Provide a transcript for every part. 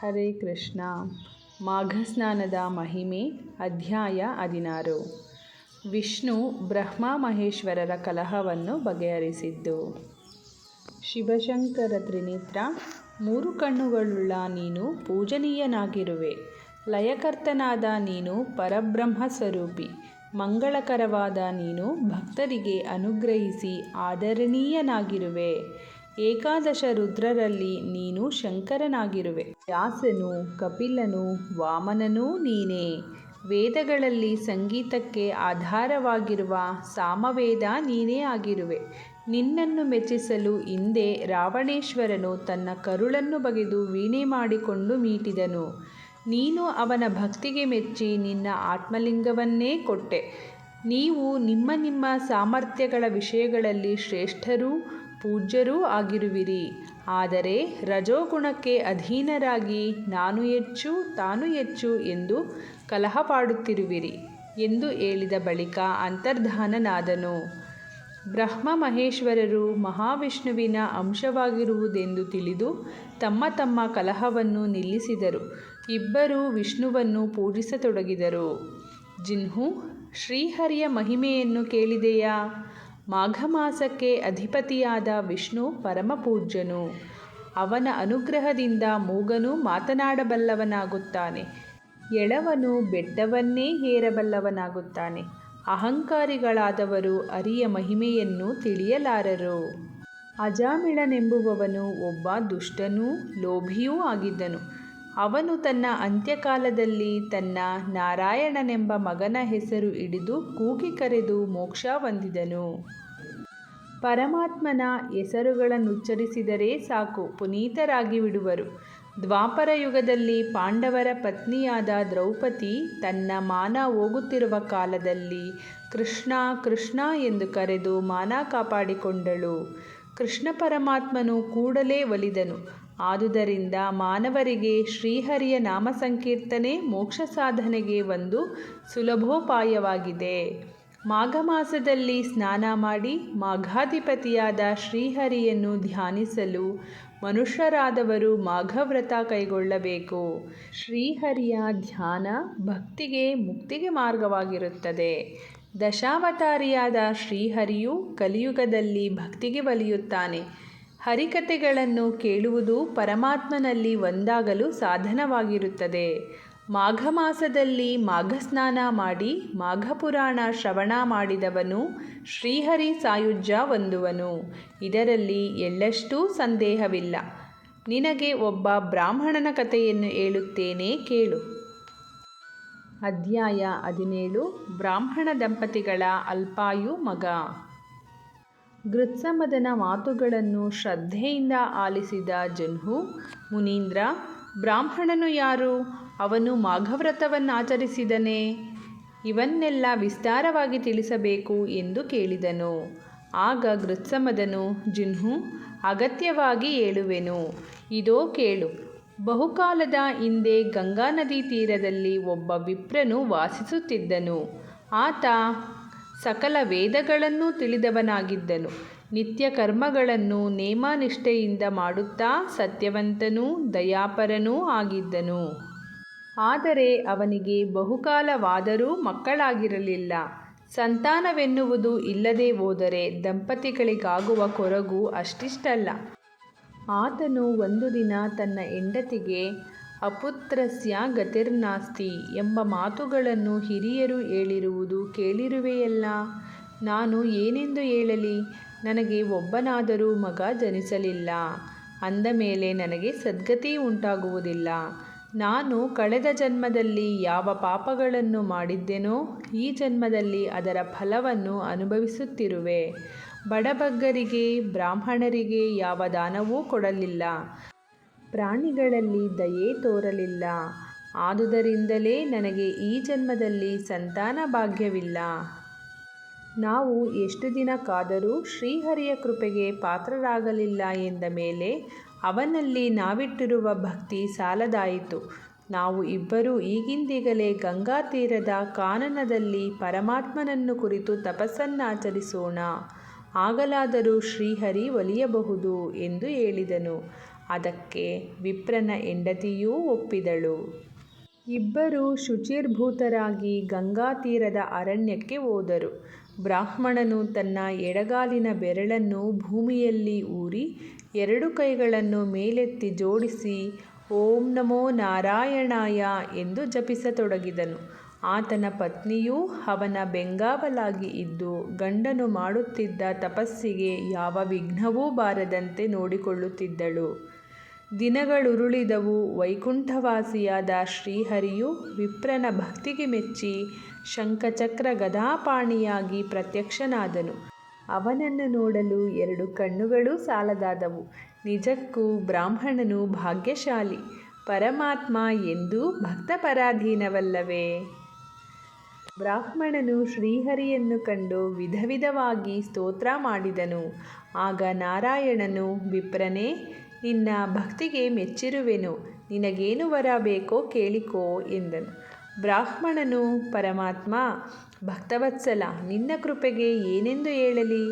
ಹರೇ ಕೃಷ್ಣ. ಮಾಘಸ್ನಾನದ ಮಹಿಮೆ, ಅಧ್ಯಾಯ ಹದಿನಾರು. ವಿಷ್ಣು ಬ್ರಹ್ಮ ಮಹೇಶ್ವರರ ಕಲಹವನ್ನು ಬಗೆಹರಿಸಿದ್ದು. ಶಿವಶಂಕರ ತ್ರಿನೇತ್ರ, ಮೂರು ಕಣ್ಣುಗಳುಳ್ಳ ನೀನು ಪೂಜನೀಯನಾಗಿರುವೆ. ಲಯಕರ್ತನಾದ ನೀನು ಪರಬ್ರಹ್ಮ ಸ್ವರೂಪಿ ಮಂಗಳಕರವಾದ ನೀನು ಭಕ್ತರಿಗೆ ಅನುಗ್ರಹಿಸಿ ಆದರಣೀಯನಾಗಿರುವೆ. ಏಕಾದಶ ರುದ್ರರಲ್ಲಿ ನೀನು ಶಂಕರನಾಗಿರುವೆ. ವ್ಯಾಸನು ಕಪಿಲನು ವಾಮನನೂ ನೀನೇ. ವೇದಗಳಲ್ಲಿ ಸಂಗೀತಕ್ಕೆ ಆಧಾರವಾಗಿರುವ ಸಾಮವೇದ ನೀನೇ ಆಗಿರುವೆ. ನಿನ್ನನ್ನು ಮೆಚ್ಚಿಸಲು ಹಿಂದೆ ರಾವಣೇಶ್ವರನು ತನ್ನ ಕರುಳನ್ನು ಬಗೆದು ವೀಣೆ ಮಾಡಿಕೊಂಡು ಮೀಟಿದನು. ನೀನು ಅವನ ಭಕ್ತಿಗೆ ಮೆಚ್ಚಿ ನಿನ್ನ ಆತ್ಮಲಿಂಗವನ್ನೇ ಕೊಟ್ಟೆ. ನೀವು ನಿಮ್ಮ ನಿಮ್ಮ ಸಾಮರ್ಥ್ಯಗಳ ವಿಷಯಗಳಲ್ಲಿ ಶ್ರೇಷ್ಠರೂ ಪೂಜ್ಯರೂ ಆಗಿರುವಿರಿ. ಆದರೆ ರಜೋಗುಣಕ್ಕೆ ಅಧೀನರಾಗಿ ನಾನು ಹೆಚ್ಚು, ತಾನು ಹೆಚ್ಚು ಎಂದು ಕಲಹಪಾಡುತ್ತಿರುವಿರಿ ಎಂದು ಹೇಳಿದ ಬಳಿಕ ಅಂತರ್ಧಾನನಾದನು. ಬ್ರಹ್ಮ ಮಹೇಶ್ವರರು ಮಹಾವಿಷ್ಣುವಿನ ಅಂಶವಾಗಿರುವುದೆಂದು ತಿಳಿದು ತಮ್ಮ ತಮ್ಮ ಕಲಹವನ್ನು ನಿಲ್ಲಿಸಿದರು. ಇಬ್ಬರೂ ವಿಷ್ಣುವನ್ನು ಪೂಜಿಸತೊಡಗಿದರು. ಜಿನ್ಹು, ಶ್ರೀಹರಿಯ ಮಹಿಮೆಯನ್ನು ಕೇಳಿದೆಯಾ? ಮಾಘ ಮಾಸಕ್ಕೆ ಅಧಿಪತಿಯಾದ ವಿಷ್ಣು ಪರಮಪೂಜ್ಯನು. ಅವನ ಅನುಗ್ರಹದಿಂದ ಮೂಗನು ಮಾತನಾಡಬಲ್ಲವನಾಗುತ್ತಾನೆ. ಎಳವನು ಬೆಟ್ಟವನ್ನೇ ಏರಬಲ್ಲವನಾಗುತ್ತಾನೆ. ಅಹಂಕಾರಿಗಳಾದವರು ಅರಿಯ ಮಹಿಮೆಯನ್ನು ತಿಳಿಯಲಾರರು. ಅಜಾಮಿಳನೆಂಬುವವನು ಒಬ್ಬ ದುಷ್ಟನೂ ಲೋಭಿಯೂ ಆಗಿದ್ದನು. ಅವನು ತನ್ನ ಅಂತ್ಯಕಾಲದಲ್ಲಿ ತನ್ನ ನಾರಾಯಣನೆಂಬ ಮಗನ ಹೆಸರು ಹಿಡಿದು ಕೂಗಿ ಕರೆದು ಮೋಕ್ಷ ಹೊಂದಿದನು. ಪರಮಾತ್ಮನ ಹೆಸರುಗಳನ್ನುಚ್ಚರಿಸಿದರೆ ಸಾಕು, ಪುನೀತರಾಗಿ ಬಿಡುವರು. ದ್ವಾಪರ ಯುಗದಲ್ಲಿ ಪಾಂಡವರ ಪತ್ನಿಯಾದ ದ್ರೌಪದಿ ತನ್ನ ಮಾನ ಹೋಗುತ್ತಿರುವ ಕಾಲದಲ್ಲಿ ಕೃಷ್ಣ ಕೃಷ್ಣ ಎಂದು ಕರೆದು ಮಾನ ಕಾಪಾಡಿಕೊಂಡಳು. ಕೃಷ್ಣ ಪರಮಾತ್ಮನು ಕೂಡಲೇ ಒಲಿದನು. ಆದುದರಿಂದ ಮಾನವರಿಗೆ ಶ್ರೀಹರಿಯ ನಾಮ ಸಂಕೀರ್ತನೆ ಮೋಕ್ಷ ಸಾಧನೆಗೆ ಒಂದು ಸುಲಭೋಪಾಯವಾಗಿದೆ. ಮಾಘ ಮಾಸದಲ್ಲಿ ಸ್ನಾನ ಮಾಡಿ ಮಾಘಾಧಿಪತಿಯಾದ ಶ್ರೀಹರಿಯನ್ನು ಧ್ಯಾನಿಸಲು ಮನುಷ್ಯರಾದವರು ಮಾಘವ್ರತ ಕೈಗೊಳ್ಳಬೇಕು. ಶ್ರೀಹರಿಯ ಧ್ಯಾನ ಭಕ್ತಿಗೆ ಮುಕ್ತಿಗೆ ಮಾರ್ಗವಾಗಿರುತ್ತದೆ. ದಶಾವತಾರಿಯಾದ ಶ್ರೀಹರಿಯು ಕಲಿಯುಗದಲ್ಲಿ ಭಕ್ತಿಗೆ ಒಲಿಯುತ್ತಾನೆ ಹರಿಕತೆಗಳನ್ನು ಕೇಳುವುದು ಪರಮಾತ್ಮನಲ್ಲಿ ಒಂದಾಗಲು ಸಾಧನವಾಗಿರುತ್ತದೆ. ಮಾಘ ಮಾಸದಲ್ಲಿ ಮಾಘಸ್ನಾನ ಮಾಡಿ ಮಾಘಪುರಾಣ ಶ್ರವಣ ಮಾಡಿದವನು ಶ್ರೀಹರಿ ಸಾಯುಜ್ಯ ಹೊಂದುವನು. ಇದರಲ್ಲಿ ಎಳ್ಳಷ್ಟೂ ಸಂದೇಹವಿಲ್ಲ. ನಿನಗೆ ಒಬ್ಬ ಬ್ರಾಹ್ಮಣನ ಕಥೆಯನ್ನು ಹೇಳುತ್ತೇನೆ ಕೇಳು. ಅಧ್ಯಾಯ ಹದಿನೇಳು, ಬ್ರಾಹ್ಮಣ ದಂಪತಿಗಳ ಅಲ್ಪಾಯು ಮಗ. ಗೃತ್ಸಮದನ ಮಾತುಗಳನ್ನು ಶ್ರದ್ಧೆಯಿಂದ ಆಲಿಸಿದ ಜನ್ಹು, ಮುನೀಂದ್ರ, ಬ್ರಾಹ್ಮಣನು ಯಾರು? ಅವನು ಮಾಘವ್ರತವನ್ನಾಚರಿಸಿದನೇ. ಇವನ್ನೆಲ್ಲ ವಿಸ್ತಾರವಾಗಿ ತಿಳಿಸಬೇಕು ಎಂದು ಕೇಳಿದನು. ಆಗ ಗೃತ್ಸಮದನು, ಜಿನ್ಹು, ಅಗತ್ಯವಾಗಿ ಹೇಳುವೆನು ಇದೋ ಕೇಳು. ಬಹುಕಾಲದ ಹಿಂದೆ ಗಂಗಾ ನದಿ ತೀರದಲ್ಲಿ ಒಬ್ಬ ವಿಪ್ರನು ವಾಸಿಸುತ್ತಿದ್ದನು. ಆತ ಸಕಲ ವೇದಗಳನ್ನೂ ತಿಳಿದವನಾಗಿದ್ದನು. ನಿತ್ಯ ಕರ್ಮಗಳನ್ನು ನೇಮನಿಷ್ಠೆಯಿಂದ ಮಾಡುತ್ತಾ ಸತ್ಯವಂತನೂ ದಯಾಪರನೂ ಆಗಿದ್ದನು. ಆದರೆ ಅವನಿಗೆ ಬಹುಕಾಲವಾದರೂ ಮಕ್ಕಳಾಗಿರಲಿಲ್ಲ. ಸಂತಾನವೆನ್ನುವುದು ಇಲ್ಲದೆ ಹೋದರೆ ದಂಪತಿಗಳಿಗಾಗುವ ಕೊರಗು ಅಷ್ಟಿಷ್ಟಲ್ಲ. ಆತನು ಒಂದು ದಿನ ತನ್ನ ಹೆಂಡತಿಗೆ, ಅಪುತ್ರಸ್ಯ ಗತಿರ್ನಾಸ್ತಿ ಎಂಬ ಮಾತುಗಳನ್ನು ಹಿರಿಯರು ಹೇಳಿರುವುದು ಕೇಳಿರುವೆಯಲ್ಲ. ನಾನು ಏನೆಂದು ಹೇಳಲಿ? ನನಗೆ ಒಬ್ಬನಾದರೂ ಮಗ ಜನಿಸಲಿಲ್ಲ. ಅಂದ ಮೇಲೆ ನನಗೆ ಸದ್ಗತಿ ಉಂಟಾಗುವುದಿಲ್ಲ. ನಾನು ಕಳೆದ ಜನ್ಮದಲ್ಲಿ ಯಾವ ಪಾಪಗಳನ್ನು ಮಾಡಿದ್ದೆನೋ, ಈ ಜನ್ಮದಲ್ಲಿ ಅದರ ಫಲವನ್ನು ಅನುಭವಿಸುತ್ತಿರುವೆ. ಬಡಬಗ್ಗರಿಗೆ, ಬ್ರಾಹ್ಮಣರಿಗೆ ಯಾವ ದಾನವೂ ಕೊಡಲಿಲ್ಲ. ಪ್ರಾಣಿಗಳಲ್ಲಿ ದಯೆ ತೋರಲಿಲ್ಲ. ಆದುದರಿಂದಲೇ ನನಗೆ ಈ ಜನ್ಮದಲ್ಲಿ ಸಂತಾನ ಭಾಗ್ಯವಿಲ್ಲ. ನಾವು ಎಷ್ಟು ದಿನ ಕಾದರೂ ಶ್ರೀಹರಿಯ ಕೃಪೆಗೆ ಪಾತ್ರರಾಗಲಿಲ್ಲ ಎಂದ ಮೇಲೆ ಅವನಲ್ಲಿ ನಾವಿಟ್ಟಿರುವ ಭಕ್ತಿ ಸಾಲದಾಯಿತು. ನಾವು ಇಬ್ಬರೂ ಈಗಿಂದೀಗಲೇ ಗಂಗಾ ತೀರದ ಕಾನನದಲ್ಲಿ ಪರಮಾತ್ಮನನ್ನು ಕುರಿತು ತಪಸ್ಸನ್ನಾಚರಿಸೋಣ. ಆಗಲಾದರೂ ಶ್ರೀಹರಿ ಒಲಿಯಬಹುದು ಎಂದು ಹೇಳಿದನು. ಅದಕ್ಕೆ ವಿಪ್ರನ ಹೆಂಡತಿಯೂ ಒಪ್ಪಿದಳು. ಇಬ್ಬರೂ ಶುಚಿರ್ಭೂತರಾಗಿ ಗಂಗಾ ತೀರದ ಅರಣ್ಯಕ್ಕೆ ಹೋದರು. ಬ್ರಾಹ್ಮಣನು ತನ್ನ ಎಡಗಾಲಿನ ಬೆರಳನ್ನು ಭೂಮಿಯಲ್ಲಿ ಊರಿ ಎರಡು ಕೈಗಳನ್ನು ಮೇಲೆತ್ತಿ ಜೋಡಿಸಿ, ಓಂ ನಮೋ ನಾರಾಯಣಾಯ ಎಂದು ಜಪಿಸತೊಡಗಿದನು. ಆತನ ಪತ್ನಿಯೂ ಅವನ ಬೆಂಗಾವಲಾಗಿ ಇದ್ದು ಗಂಡನು ಮಾಡುತ್ತಿದ್ದ ತಪಸ್ಸಿಗೆ ಯಾವ ವಿಘ್ನವೂ ಬಾರದಂತೆ ನೋಡಿಕೊಳ್ಳುತ್ತಿದ್ದಳು. ದಿನಗಳುರುಳಿದವು, ವೈಕುಂಠವಾಸಿಯಾದ ಶ್ರೀಹರಿಯು ವಿಪ್ರನ ಭಕ್ತಿಗೆ ಮೆಚ್ಚಿ ಶಂಖಚಕ್ರ ಗದಾಪಾಣಿಯಾಗಿ ಪ್ರತ್ಯಕ್ಷನಾದನು. ಅವನನ್ನು ನೋಡಲು ಎರಡು ಕಣ್ಣುಗಳೂ ಸಾಲದಾದವು. ನಿಜಕ್ಕೂ ಬ್ರಾಹ್ಮಣನು ಭಾಗ್ಯಶಾಲಿ, ಪರಮಾತ್ಮ ಎಂದೂ ಭಕ್ತಪರಾಧೀನವಲ್ಲವೇ? ಬ್ರಾಹ್ಮಣನು ಶ್ರೀಹರಿಯನ್ನು ಕಂಡು ವಿಧ ವಿಧವಾಗಿ ಸ್ತೋತ್ರ ಮಾಡಿದನು. ಆಗ ನಾರಾಯಣನು, ವಿಪ್ರನೇ, ನಿನ್ನ ಭಕ್ತಿಗೆ ಮೆಚ್ಚಿರುವೆನು. ನಿನಗೇನು ವರ ಬೇಕೋ ಕೇಳಿಕೋ ಎಂದನು. ಬ್ರಾಹ್ಮಣನು, ಪರಮಾತ್ಮ, ಭಕ್ತವತ್ಸಲ, ನಿನ್ನ ಕೃಪೆಗೆ ಏನೆಂದು ಹೇಳಲಿ?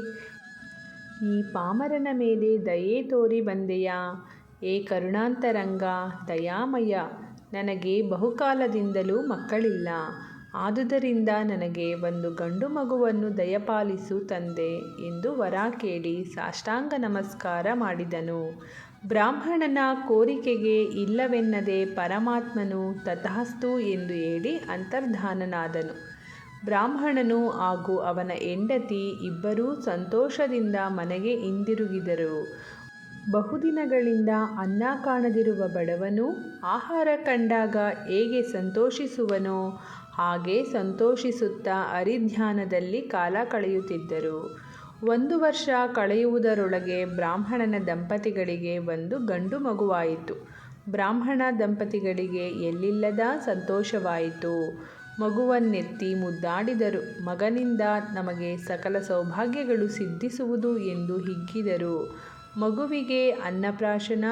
ಈ ಪಾಮರನ ಮೇಲೆ ದಯೆ ತೋರಿ ಬಂದೆಯಾ? ಏ ಕರುಣಾಂತರಂಗ, ದಯಾಮಯ, ನನಗೆ ಬಹುಕಾಲದಿಂದಲೂ ಮಕ್ಕಳಿಲ್ಲ. ಆದುದರಿಂದ ನನಗೆ ಒಂದು ಗಂಡು ಮಗುವನ್ನು ದಯಪಾಲಿಸು ತಂದೆ ಎಂದು ವರ ಕೇಳಿ ಸಾಷ್ಟಾಂಗ ನಮಸ್ಕಾರ ಮಾಡಿದನು. ಬ್ರಾಹ್ಮಣನ ಕೋರಿಕೆಗೆ ಇಲ್ಲವೆನ್ನದೆ ಪರಮಾತ್ಮನು ತಥಾಸ್ತು ಎಂದು ಹೇಳಿ ಅಂತರ್ಧಾನನಾದನು. ಬ್ರಾಹ್ಮಣನು ಹಾಗೂ ಅವನ ಹೆಂಡತಿ ಇಬ್ಬರೂ ಸಂತೋಷದಿಂದ ಮನೆಗೆ ಹಿಂದಿರುಗಿದರು. ಬಹುದಿನಗಳಿಂದ ಅನ್ನ ಕಾಣದಿರುವ ಬಡವನು ಆಹಾರ ಕಂಡಾಗ ಹೇಗೆ ಸಂತೋಷಿಸುವನೋ ಹಾಗೆ ಸಂತೋಷಿಸುತ್ತಾ ಹರಿಧ್ಯಾನದಲ್ಲಿ ಕಾಲ ಕಳೆಯುತ್ತಿದ್ದರು. ಒಂದು ವರ್ಷ ಕಳೆಯುವುದರೊಳಗೆ ಬ್ರಾಹ್ಮಣನ ದಂಪತಿಗಳಿಗೆ ಒಂದು ಗಂಡು ಮಗುವಾಯಿತು. ಬ್ರಾಹ್ಮಣ ದಂಪತಿಗಳಿಗೆ ಎಲ್ಲಿಲ್ಲದ ಸಂತೋಷವಾಯಿತು. ಮಗುವನ್ನೆತ್ತಿ ಮುದ್ದಾಡಿದರು. ಮಗನಿಂದ ನಮಗೆ ಸಕಲ ಸೌಭಾಗ್ಯಗಳು ಸಿದ್ಧಿಸುವುದು ಎಂದು ಹಿಗ್ಗಿದರು. ಮಗುವಿಗೆ ಅನ್ನಪ್ರಾಶನ,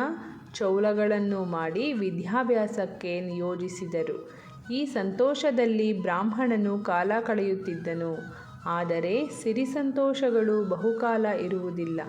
ಚೌಲಗಳನ್ನು ಮಾಡಿ ವಿದ್ಯಾಭ್ಯಾಸಕ್ಕೆ ನಿಯೋಜಿಸಿದರು. ಈ ಸಂತೋಷದಲ್ಲಿ ಬ್ರಾಹ್ಮಣನು ಕಾಲ ಕಳೆಯುತ್ತಿದ್ದನು. ಆದರೆ ಸಿರಿ ಸಂತೋಷಗಳು ಬಹುಕಾಲ ಇರುವುದಿಲ್ಲ.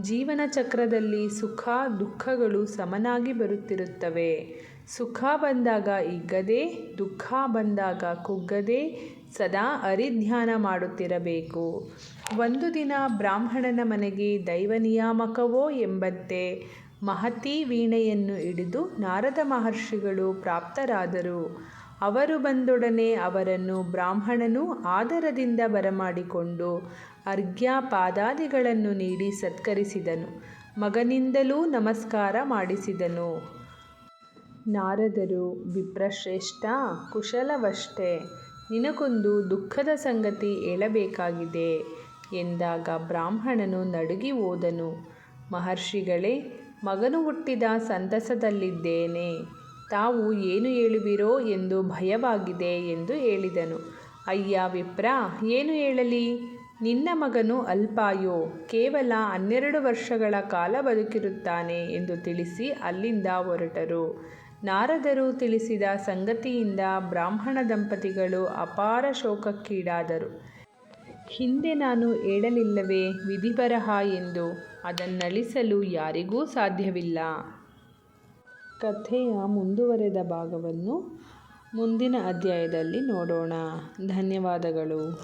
ಜೀವನ ಚಕ್ರದಲ್ಲಿ ಸುಖ, ದುಃಖಗಳು ಸಮನಾಗಿ ಬರುತ್ತಿರುತ್ತವೆ. ಸುಖ ಬಂದಾಗ ಇಗ್ಗದೆ, ದುಃಖ ಬಂದಾಗ ಕುಗ್ಗದೆ ಸದಾ ಅರಿಧ್ಯಾನ ಮಾಡುತ್ತಿರಬೇಕು. ಒಂದು ದಿನ ಬ್ರಾಹ್ಮಣನ ಮನೆಗೆ ದೈವ ನಿಯಾಮಕವೋ ಎಂಬಂತೆ ಮಹತಿ ವೀಣೆಯನ್ನು ಹಿಡಿದು ನಾರದ ಮಹರ್ಷಿಗಳು ಪ್ರಾಪ್ತರಾದರು. ಅವರು ಬಂದೊಡನೆ ಅವರನ್ನು ಬ್ರಾಹ್ಮಣನು ಆದರದಿಂದ ಬರಮಾಡಿಕೊಂಡು ಅರ್ಘ್ಯ ಪಾದಾದಿಗಳನ್ನು ನೀಡಿ ಸತ್ಕರಿಸಿದನು. ಮಗನಿಂದಲೂ ನಮಸ್ಕಾರ ಮಾಡಿಸಿದನು. ನಾರದರು, ವಿಪ್ರಶ್ರೇಷ್ಠ, ಕುಶಲವಷ್ಟೇ, ನಿನಗೊಂದು ದುಃಖದ ಸಂಗತಿ ಹೇಳಬೇಕಾಗಿದೆ ಎಂದಾಗ ಬ್ರಾಹ್ಮಣನು ನಡುಗಿ ಹೋದನು. ಮಹರ್ಷಿಗಳೇ, ಮಗನು ಹುಟ್ಟಿದ ಸಂತಸದಲ್ಲಿದ್ದೇನೆ. ತಾವು ಏನು ಹೇಳುವಿರೋ ಎಂದು ಭಯವಾಗಿದೆ ಎಂದು ಹೇಳಿದನು. ಅಯ್ಯ ವಿಪ್ರ, ಏನು ಹೇಳಲಿ? ನಿನ್ನ ಮಗನು ಅಲ್ಪಾಯೋ, ಕೇವಲ ಹನ್ನೆರಡು ವರ್ಷಗಳ ಕಾಲ ಬದುಕಿರುತ್ತಾನೆ ಎಂದು ತಿಳಿಸಿ ಅಲ್ಲಿಂದ ಹೊರಟರು. ನಾರದರು ತಿಳಿಸಿದ ಸಂಗತಿಯಿಂದ ಬ್ರಾಹ್ಮಣ ದಂಪತಿಗಳು ಅಪಾರ ಶೋಕಕ್ಕೀಡಾದರು. ಹಿಂದೆ ನಾನು ಹೇಳಲಿಲ್ಲವೇ ವಿಧಿಬರಹ ಎಂದು, ಅದನ್ನಳಿಸಲು ಯಾರಿಗೂ ಸಾಧ್ಯವಿಲ್ಲ. ಕಥೆಯ ಮುಂದುವರೆದ ಭಾಗವನ್ನು ಮುಂದಿನ ಅಧ್ಯಾಯದಲ್ಲಿ ನೋಡೋಣ. ಧನ್ಯವಾದಗಳು.